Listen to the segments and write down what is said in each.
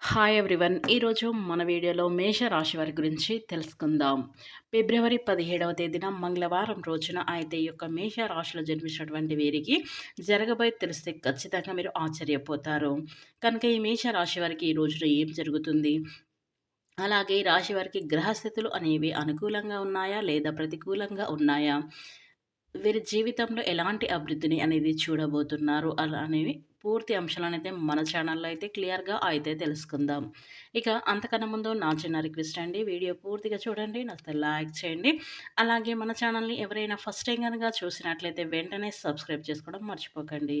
Hi everyone ఈరోజు మన వీడియోలో మేష రాశి వారి గురించి తెలుసుకుందాం. ఫిబ్రవరి పదిహేడవ తేదీన మంగళవారం రోజున అయితే ఈ యొక్క మేష రాశిలో జన్మించినటువంటి వీరికి జరగబోయే తెలిస్తే ఖచ్చితంగా మీరు ఆశ్చర్యపోతారు. కనుక ఈ మేష రాశి వారికి ఈ రోజున ఏం జరుగుతుంది? అలాగే రాశి వారికి గ్రహస్థితులు అనేవి అనుకూలంగా ఉన్నాయా? లేదా ప్రతికూలంగా ఉన్నాయా? వీరి జీవితంలో ఎలాంటి అభివృద్ధిని అనేది చూడబోతున్నారు? అలా అనేవి పూర్తి అంశాలను అయితే మన ఛానల్లో అయితే క్లియర్గా అయితే తెలుసుకుందాం. ఇక అంతకన్నా ముందు నా చిన్న రిక్వెస్ట్ అండి. వీడియో పూర్తిగా చూడండి నాకు లైక్ చేయండి. అలాగే మన ఛానల్ని ఎవరైనా ఫస్ట్ టైం కనుక చూసినట్లయితే వెంటనే సబ్స్క్రైబ్ చేసుకోవడం మర్చిపోకండి.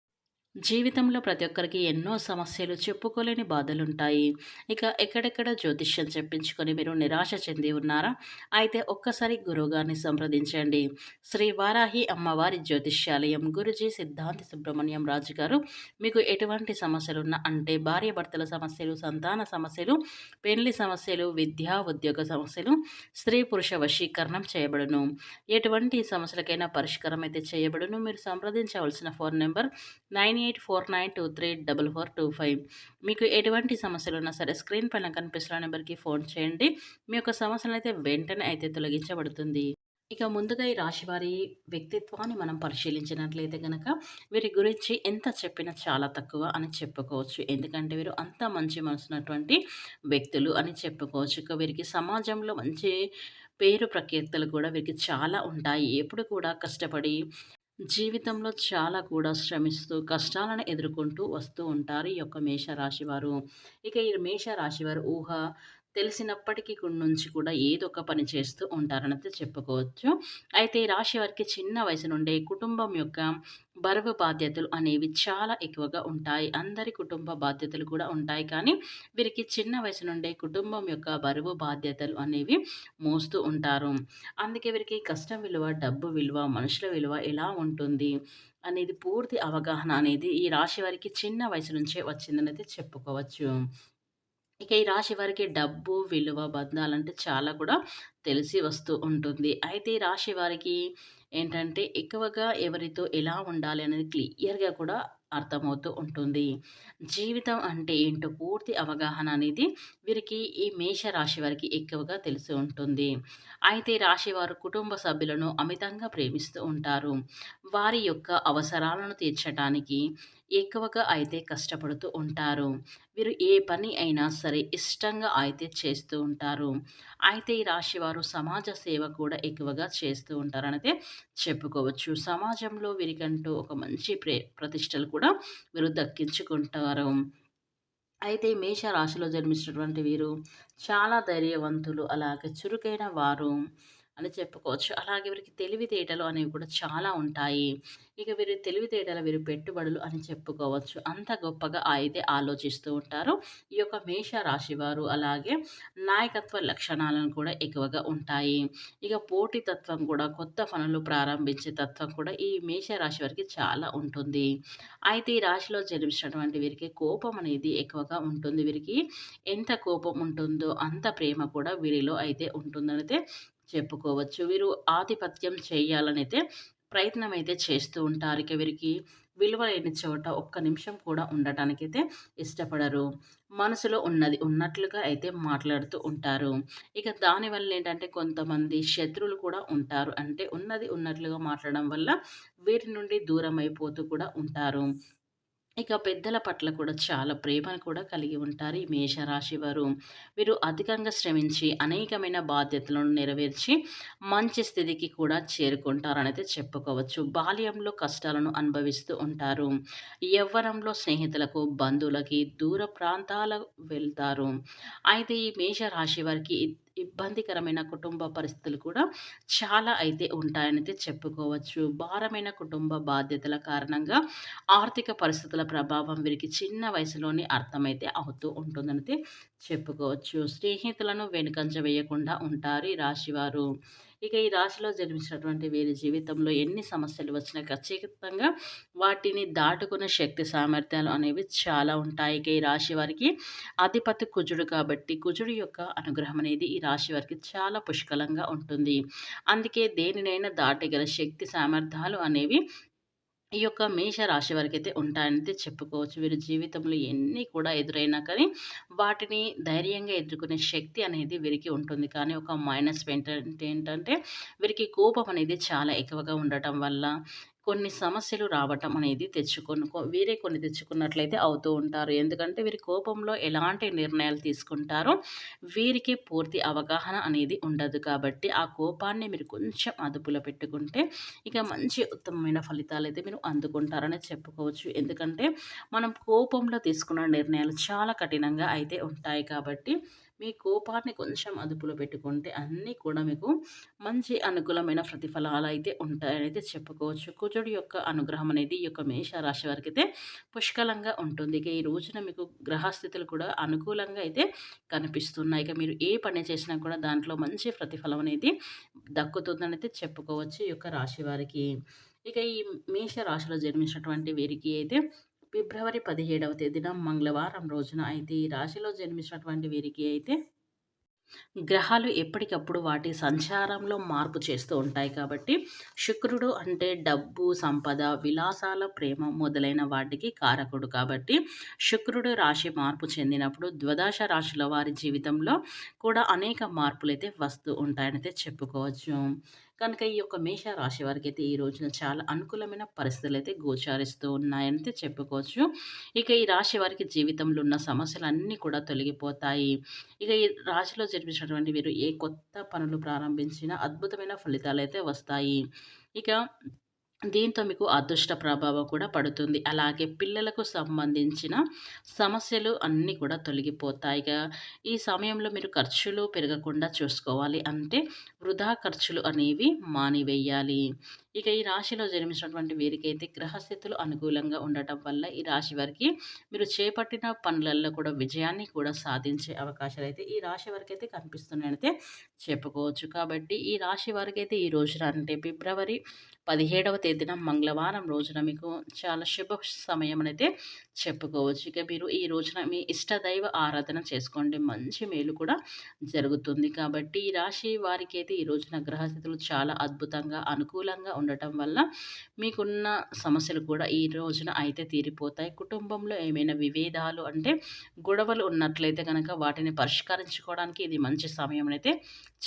జీవితంలో ప్రతి ఒక్కరికి ఎన్నో సమస్యలు చెప్పుకోలేని బాధలుంటాయి. ఇక ఎక్కడెక్కడ జ్యోతిష్యం చెప్పించుకొని మీరు నిరాశ చెంది ఉన్నారా? అయితే ఒక్కసారి గురువుగారిని సంప్రదించండి. శ్రీ వారాహి అమ్మవారి జ్యోతిష్యాలయం గురుజీ సిద్ధాంతి సుబ్రహ్మణ్యం రాజు గారు మీకు ఎటువంటి సమస్యలున్నా అంటే భార్య భర్తల సమస్యలు సంతాన సమస్యలు పెళ్ళి సమస్యలు విద్యా ఉద్యోగ సమస్యలు స్త్రీ పురుష వశీకరణం చేయబడును. ఎటువంటి సమస్యలకైనా పరిష్కారం అయితే చేయబడును. మీరు సంప్రదించవలసిన phone number nine eight four nine two three double four two five. మీకు ఎటువంటి సమస్యలు ఉన్నా సరే స్క్రీన్ పైన కనిపిస్తున్న నెంబర్కి ఫోన్ చేయండి. మీ యొక్క సమస్యలు అయితే వెంటనే అయితే తొలగించబడుతుంది. ఇక ముందుగా ఈ రాశివారి వ్యక్తిత్వాన్ని మనం పరిశీలించినట్లయితే కనుక వీరి గురించి ఎంత చెప్పినా చాలా తక్కువ అని చెప్పుకోవచ్చు. ఎందుకంటే వీరు అంత మంచి మనసున్నటువంటి వ్యక్తులు అని చెప్పుకోవచ్చు. ఇక వీరికి సమాజంలో మంచి పేరు ప్రఖ్యాతలు కూడా వీరికి చాలా ఉంటాయి. ఎప్పుడు కూడా కష్టపడి జీవితంలో చాలా కూడా శ్రమిస్తూ కష్టాలను ఎదుర్కొంటూ వస్తూ ఉంటారు ఈ యొక్క మేషరాశి వారు. ఇక ఈ మేషరాశి వారు ఊహ తెలిసినప్పటికీ నుంచి కూడా ఏదో ఒక పని చేస్తూ ఉంటారనైతే చెప్పుకోవచ్చు. అయితే ఈ రాశి వారికి చిన్న వయసు నుండే కుటుంబం యొక్క బరువు బాధ్యతలు అనేవి చాలా ఎక్కువగా ఉంటాయి. అందరి కుటుంబ బాధ్యతలు కూడా ఉంటాయి. కానీ వీరికి చిన్న వయసు నుండే కుటుంబం యొక్క బరువు బాధ్యతలు అనేవి మోస్తూ ఉంటారు. అందుకే వీరికి కష్టం విలువ డబ్బు విలువ మనుషుల విలువ ఎలా ఉంటుంది అనేది పూర్తి అవగాహన అనేది ఈ రాశి వారికి చిన్న వయసు నుంచే వచ్చిందనైతే చెప్పుకోవచ్చు. ఇక ఈ రాశి వారికి డబ్బు విలువ బంధాలంటే చాలా కూడా తెలిసి వస్తూ ఉంటుంది. అయితే ఈ రాశి వారికి ఏంటంటే ఎక్కువగా ఎవరితో ఎలా ఉండాలి అనేది క్లియర్గా కూడా అర్థమవుతూ ఉంటుంది. జీవితం అంటే ఏంటో పూర్తి అవగాహన అనేది వీరికి ఈ మేష రాశి వారికి ఎక్కువగా తెలిసి ఉంటుంది. అయితే రాశి వారు కుటుంబ సభ్యులను అమితంగా ప్రేమిస్తూ ఉంటారు. వారి యొక్క అవసరాలను తీర్చడానికి ఎక్కువగా అయితే కష్టపడుతూ ఉంటారు. వీరు ఏ పని అయినా సరే ఇష్టంగా అయితే చేస్తూ ఉంటారు. అయితే ఈ రాశి వారు సమాజ సేవ కూడా ఎక్కువగా చేస్తూ ఉంటారనైతే చెప్పుకోవచ్చు. సమాజంలో వీరికంటూ ఒక మంచి ప్రే ప్రతిష్టలు కూడా వీరు దక్కించుకుంటారు. అయితే మేష రాశిలో జన్మించినటువంటి వీరు చాలా ధైర్యవంతులు అలాగే చురుకైన వారు. అని చెప్పుకోవచ్చు. అలాగే వీరికి తెలివితేటలు అనేవి కూడా చాలా ఉంటాయి. ఇక వీరి తెలివితేటల వీరి పెట్టుబడులు అని చెప్పుకోవచ్చు. అంత గొప్పగా అయితే ఆలోచిస్తూ ఉంటారు. ఈ యొక్క మేష రాశి వారు అలాగే నాయకత్వ లక్షణాలను కూడా ఎక్కువగా ఉంటాయి. ఇక పోటీతత్వం కూడా కొత్త పనులు ప్రారంభించే తత్వం కూడా ఈ మేష రాశి వారికి చాలా ఉంటుంది. అయితే ఈ రాశిలో జన్మించినటువంటి వీరికి కోపం అనేది ఎక్కువగా ఉంటుంది. వీరికి ఎంత కోపం ఉంటుందో అంత ప్రేమ కూడా వీరిలో అయితే ఉంటుందనైతే చెప్పుకోవచ్చు. వీరు ఆధిపత్యం చేయాలనైతే ప్రయత్నం అయితే చేస్తూ ఉంటారు. ఇక వీరికి విలువ లేని చోట ఒక్క నిమిషం కూడా ఉండటానికైతే ఇష్టపడరు. మనసులో ఉన్నది ఉన్నట్లుగా అయితే మాట్లాడుతూ ఉంటారు. ఇక దానివల్ల ఏంటంటే కొంతమంది శత్రువులు కూడా ఉంటారు. అంటే ఉన్నది ఉన్నట్లుగా మాట్లాడడం వల్ల వీరి నుండి దూరం అయిపోతూ కూడా ఉంటారు. ఇక పెద్దల పట్ల కూడా చాలా ప్రేమను కూడా కలిగి ఉంటారు ఈ మేషరాశి వారు. వీరు అధికంగా శ్రమించి అనేకమైన బాధ్యతలను నెరవేర్చి మంచి స్థితికి కూడా చేరుకుంటారనైతే చెప్పుకోవచ్చు. బాల్యంలో కష్టాలను అనుభవిస్తూ ఉంటారు. యవ్వనంలో స్నేహితులకు బంధువులకి దూర ప్రాంతాల వెళ్తారు. అయితే ఈ మేషరాశి వారికి ఇబ్బందికరమైన కుటుంబ పరిస్థితులు కూడా చాలా అయితే ఉంటాయనైతే చెప్పుకోవచ్చు. భారమైన కుటుంబ బాధ్యతల కారణంగా ఆర్థిక పరిస్థితుల ప్రభావం వీరికి చిన్న వయసులోనే అర్థమైతే అవుతూ ఉంటుందనైతే చెప్పుకోవచ్చు. స్నేహితులను వెనుకంజ వేయకుండా ఉంటారు ఈ రాశివారు. ఇక ఈ రాశిలో జన్మించినటువంటి వీరి జీవితంలో ఎన్ని సమస్యలు వచ్చినా ఖచ్చితంగా వాటిని దాటుకునే శక్తి సామర్థ్యాలు అనేవి చాలా ఉంటాయి. ఇక ఈ రాశి వారికి అధిపతి కుజుడు కాబట్టి కుజుడు యొక్క అనుగ్రహం అనేది ఈ రాశి వారికి చాలా పుష్కలంగా ఉంటుంది. అందుకే దేనినైనా దాటగల శక్తి సామర్థ్యాలు అనేవి ఈ యొక్క మేష రాశి వారికి అయితే ఉంటాయని చెప్పుకోవచ్చు. వీరి జీవితంలో ఎన్ని కూడా ఎదురైనా కానీ వాటిని ధైర్యంగా ఎదుర్కొనే శక్తి అనేది వీరికి ఉంటుంది. కానీ ఒక మైనస్ ఏంటంటే ఏంటంటే వీరికి కోపం అనేది చాలా ఎక్కువగా ఉండటం వల్ల కొన్ని సమస్యలు రావటం అనేది తెచ్చుకొని వీరే కొన్ని తెచ్చుకున్నట్లయితే అవుతూ ఉంటారు. ఎందుకంటే వీరి కోపంలో ఎలాంటి నిర్ణయాలు తీసుకుంటారో వీరికి పూర్తి అవగాహన అనేది ఉండదు కాబట్టి ఆ కోపాన్ని మీరు కొంచెం అదుపులో పెట్టుకుంటే ఇక మంచి ఉత్తమమైన ఫలితాలు అయితే మీరు అందుకుంటారని చెప్పుకోవచ్చు. ఎందుకంటే మనం కోపంలో తీసుకున్న నిర్ణయాలు చాలా కఠినంగా అయితే ఉంటాయి కాబట్టి మీ కోపాన్ని కొంచెం అదుపులో పెట్టుకుంటే అన్నీ కూడా మీకు మంచి అనుకూలమైన ప్రతిఫలాలు అయితే ఉంటాయని అయితే చెప్పుకోవచ్చు. కుజుడు యొక్క అనుగ్రహం అనేది ఈ యొక్క మేషరాశి వారికి అయితే పుష్కలంగా ఉంటుంది. ఇక ఈ రోజున మీకు గ్రహస్థితులు కూడా అనుకూలంగా అయితే కనిపిస్తున్నాయి. ఇక మీరు ఏ పని చేసినా కూడా దాంట్లో మంచి ప్రతిఫలం అనేది దక్కుతుందని అయితే చెప్పుకోవచ్చు ఈ యొక్క రాశి వారికి. ఇక ఈ మేష రాశిలో జన్మించినటువంటి వీరికి అయితే ఫిబ్రవరి పదిహేడవ తేదీన మంగళవారం రోజున అయితే ఈ రాశిలో జన్మించినటువంటి వీరికి అయితే గ్రహాలు ఎప్పటికప్పుడు వాటి సంచారంలో మార్పు చేస్తూ ఉంటాయి కాబట్టి శుక్రుడు అంటే డబ్బు సంపద విలాసాల ప్రేమ మొదలైన వాటికి కారకుడు కాబట్టి శుక్రుడు రాశి మార్పు చెందినప్పుడు ద్వదాశ రాశుల వారి జీవితంలో కూడా అనేక మార్పులు అయితే వస్తూ ఉంటాయనైతే చెప్పుకోవచ్చు. కనుక ఈ యొక్క మేష రాశి వారికి అయితే ఈ రోజున చాలా అనుకూలమైన పరిస్థితులు అయితే గోచారిస్తూ ఉన్నాయని చెప్పుకోవచ్చు. ఇక ఈ రాశి వారికి జీవితంలో ఉన్న సమస్యలు అన్నీ కూడా తొలగిపోతాయి. ఇక ఈ రాశిలో జరిపించినటువంటి వీరు ఏ కొత్త పనులు ప్రారంభించినా అద్భుతమైన ఫలితాలు అయితే వస్తాయి. ఇక దీంతో మీకు అదృష్ట ప్రభావం కూడా పడుతుంది. అలాగే పిల్లలకు సంబంధించిన సమస్యలు అన్నీ కూడా తొలగిపోతాయిగా ఈ సమయంలో మీరు ఖర్చులు పెరగకుండా చూసుకోవాలి. అంటే వృధా ఖర్చులు అనేవి మానివేయాలి. ఇక ఈ రాశిలో జన్మించినటువంటి వీరికైతే గ్రహస్థితులు అనుకూలంగా ఉండటం వల్ల ఈ రాశి వారికి మీరు చేపట్టిన పనులలో కూడా విజయాన్ని కూడా సాధించే అవకాశాలు అయితే ఈ రాశి వారికి అయితే కనిపిస్తున్నాయనైతే చెప్పుకోవచ్చు. కాబట్టి ఈ రాశి వారికి అయితే ఈ రోజున అంటే ఫిబ్రవరి పదిహేడవ తేదీన మంగళవారం రోజున మీకు చాలా శుభ సమయం అయితే చెప్పుకోవచ్చు. ఇక మీరు ఈ రోజున మీ ఇష్టదైవ ఆరాధన చేసుకోండి. మంచి మేలు కూడా జరుగుతుంది. కాబట్టి ఈ రాశి వారికి అయితే ఈ రోజున గ్రహస్థితులు చాలా అద్భుతంగా అనుకూలంగా ఉండటం వల్ల మీకున్న సమస్యలు కూడా ఈ రోజున అయితే తీరిపోతాయి. కుటుంబంలో ఏమైనా విభేదాలు అంటే గొడవలు ఉన్నట్లయితే కనుక వాటిని పరిష్కరించుకోవడానికి ఇది మంచి సమయం అయితే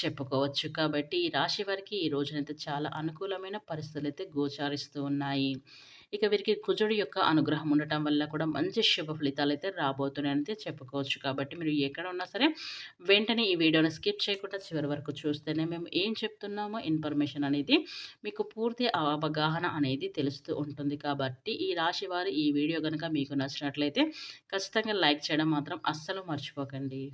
చెప్పుకోవచ్చు. కాబట్టి ఈ రాశి వారికి ఈ రోజునైతే చాలా అనుకూలమైన పరిస్థితులు అయితే గోచారిస్తూ ఉన్నాయి. ఇక వీరికి కుజుడు యొక్క అనుగ్రహం ఉండటం వల్ల కూడా మంచి శుభ ఫలితాలు అయితే రాబోతున్నాయని చెప్పుకోవచ్చు. కాబట్టి మీరు ఎక్కడ ఉన్నా సరే వెంటనే ఈ వీడియోని స్కిప్ చేయకుండా చివరి వరకు చూస్తేనే మేము ఏం చెప్తున్నామో ఇన్ఫర్మేషన్ అనేది మీకు పూర్తి అవగాహన అనేది తెలుస్తూ ఉంటుంది. కాబట్టి ఈ రాశి వారు ఈ వీడియో కనుక మీకు నచ్చినట్లయితే ఖచ్చితంగా లైక్ చేయడం మాత్రం అస్సలు మర్చిపోకండి.